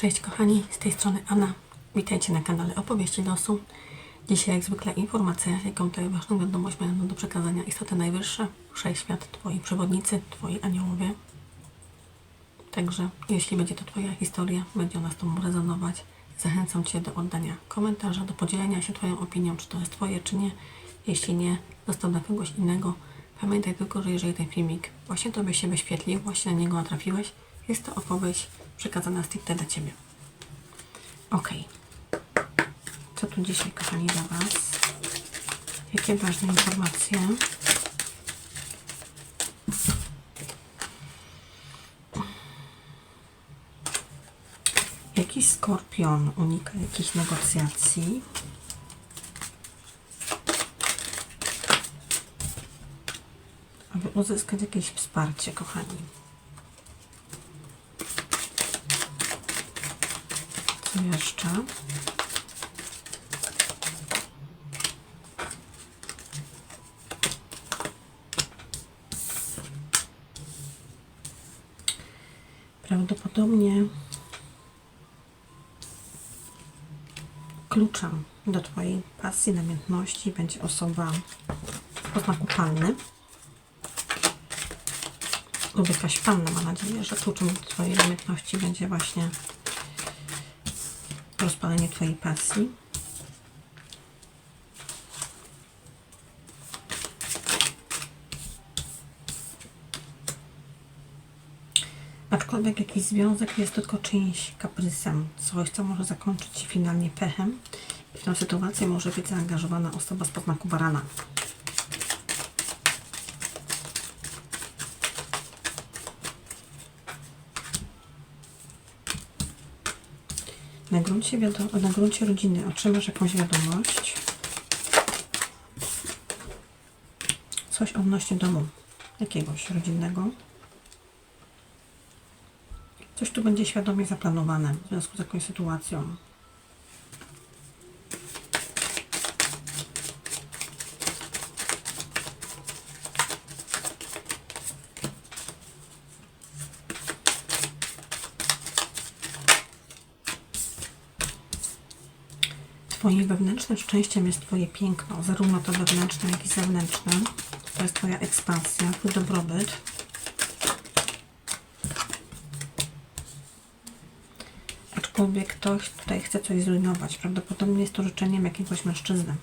Cześć kochani, z tej strony Anna. Witajcie na kanale Opowieści Losu. Dzisiaj jak zwykle informacja, jaką tutaj ważną wiadomość mają do przekazania istoty najwyższe, wszechświat, Twoi przewodnicy, Twoi aniołowie. Także jeśli będzie to Twoja historia, będzie ona z Tobą rezonować, zachęcam Cię do oddania komentarza, do podzielenia się Twoją opinią, czy to jest Twoje, czy nie. Jeśli nie, zostaw dla kogoś innego. Pamiętaj tylko, że jeżeli ten filmik właśnie Tobie się wyświetlił, właśnie na niego natrafiłeś, jest to opowieść przekazana stricte dla Ciebie. Ok. Co tu dzisiaj, kochani, dla Was? Jakie ważne informacje? Jakiś skorpion unika jakichś negocjacji? Aby uzyskać jakieś wsparcie, kochani. Jeszcze? Prawdopodobnie kluczem do Twojej pasji, namiętności będzie osoba o znaku palny lub jakaś panna. Mam nadzieję, że kluczem do Twojej namiętności będzie właśnie rozpalenie Twojej pasji. Aczkolwiek jakiś związek jest tylko czyimś kaprysem, coś, co może zakończyć się finalnie pechem. I w tę sytuację może być zaangażowana osoba z podznaku barana. Na gruncie, na gruncie rodziny otrzymasz jakąś wiadomość. Coś odnośnie domu jakiegoś rodzinnego. Coś tu będzie świadomie zaplanowane w związku z jakąś sytuacją. Twoim wewnętrznym szczęściem jest Twoje piękno, zarówno to wewnętrzne, jak i zewnętrzne. To jest Twoja ekspansja, Twój dobrobyt. Aczkolwiek ktoś tutaj chce coś zrujnować. Prawdopodobnie jest to życzeniem jakiegoś mężczyzny.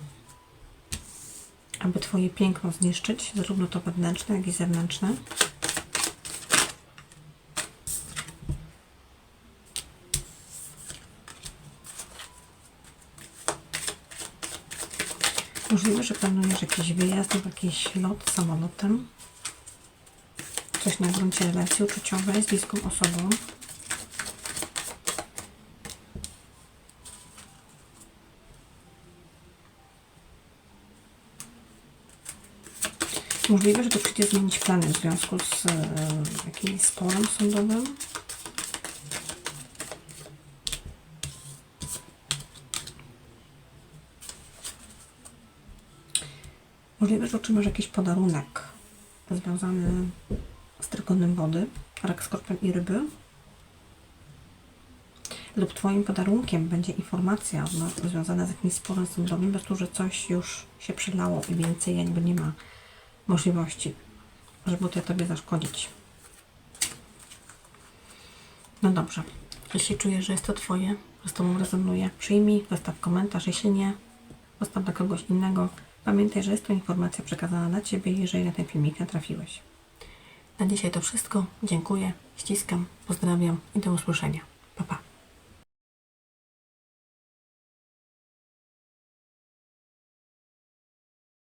Aby Twoje piękno zniszczyć, zarówno to wewnętrzne, jak i zewnętrzne. Możliwe, że planujesz jakiś wyjazd lub jakiś lot samolotem. Coś na gruncie relacji uczuciowej z bliską osobą. Możliwe, że to przyjdzie zmienić plany w związku z e, jakimś sporem sądowym. Możliwe, że otrzymasz jakiś podarunek związany z trygonem wody, rak, skorpion i ryby. Lub Twoim podarunkiem będzie informacja no, związana z jakimś sporem po prostu, że coś już się przelało i więcej jakby nie ma możliwości, żeby tutaj Tobie zaszkodzić. No dobrze. Jeśli czujesz, że jest to Twoje, że z Tobą rezonuje, przyjmij, zostaw komentarz. Jeśli nie, zostaw dla kogoś innego. Pamiętaj, że jest to informacja przekazana dla Ciebie, jeżeli na ten filmik natrafiłeś. Na dzisiaj to wszystko. Dziękuję, ściskam, pozdrawiam i do usłyszenia.